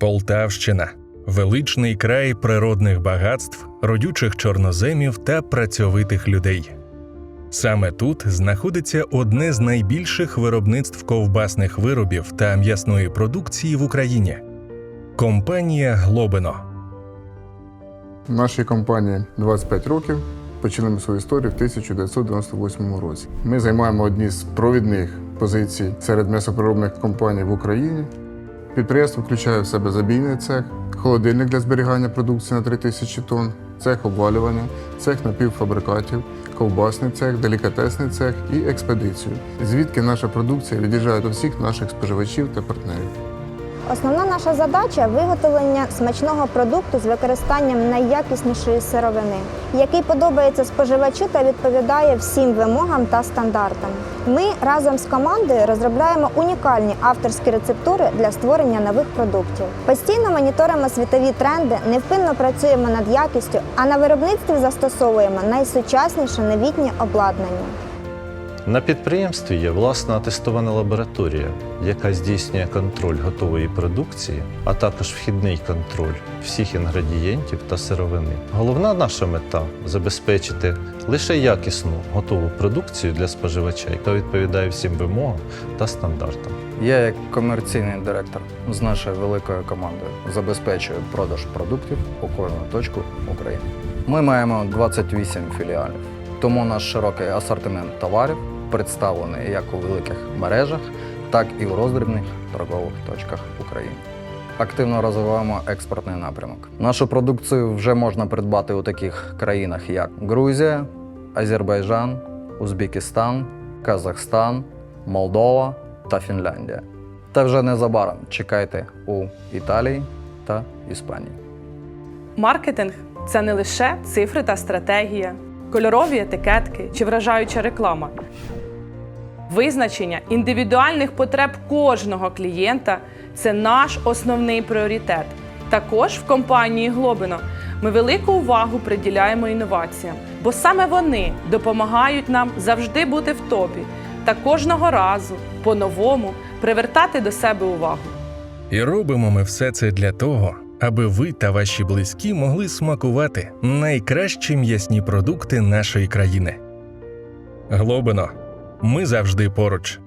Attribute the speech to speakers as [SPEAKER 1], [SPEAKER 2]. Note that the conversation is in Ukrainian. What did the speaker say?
[SPEAKER 1] Полтавщина величний край природних багатств, родючих чорноземів та працьовитих людей. Саме тут знаходиться одне з найбільших виробництв ковбасних виробів та м'ясної продукції в Україні компанія Глобино.
[SPEAKER 2] Нашій компанії 25 років. Почали свою історію в 1998 році. Ми займаємо одні з провідних позицій серед м'ясопереробних компаній в Україні. Підприємство включає в себе забійний цех, холодильник для зберігання продукції на 3000 тонн, цех обвалювання, цех напівфабрикатів, ковбасний цех, делікатесний цех і експедицію, звідки наша продукція від'їжджає до всіх наших споживачів та партнерів.
[SPEAKER 3] Основна наша задача виготовлення смачного продукту з використанням найякіснішої сировини, який подобається споживачу та відповідає всім вимогам та стандартам. Ми разом з командою розробляємо унікальні авторські рецептури для створення нових продуктів. Постійно моніторимо світові тренди, невпинно працюємо над якістю, а на виробництві застосовуємо найсучасніше новітнє обладнання.
[SPEAKER 4] На підприємстві є власна тестована лабораторія, яка здійснює контроль готової продукції, а також вхідний контроль всіх інгредієнтів та сировини. Головна наша мета забезпечити лише якісну готову продукцію для споживача, яка відповідає всім вимогам та стандартам.
[SPEAKER 5] Я, як комерційний директор з нашою великою командою, забезпечую продаж продуктів у кожну точку України. Ми маємо 28 філіалів, тому наш широкий асортимент товарів представлений як у великих мережах, так і у роздрібних торгових точках України. Активно розвиваємо експортний напрямок. Нашу продукцію вже можна придбати у таких країнах, як Грузія, Азербайджан, Узбекистан, Казахстан, Молдова та Фінляндія. Та вже незабаром чекайте у Італії та Іспанії.
[SPEAKER 6] Маркетинг це не лише цифри та стратегія, кольорові етикетки чи вражаюча реклама. Визначення індивідуальних потреб кожного клієнта це наш основний пріоритет. Також в компанії Глобино ми велику увагу приділяємо інноваціям, бо саме вони допомагають нам завжди бути в топі та кожного разу по-новому привертати до себе увагу.
[SPEAKER 1] І робимо ми все це для того, аби ви та ваші близькі могли смакувати найкращі м'ясні продукти нашої країни. Глобино, ми завжди поруч.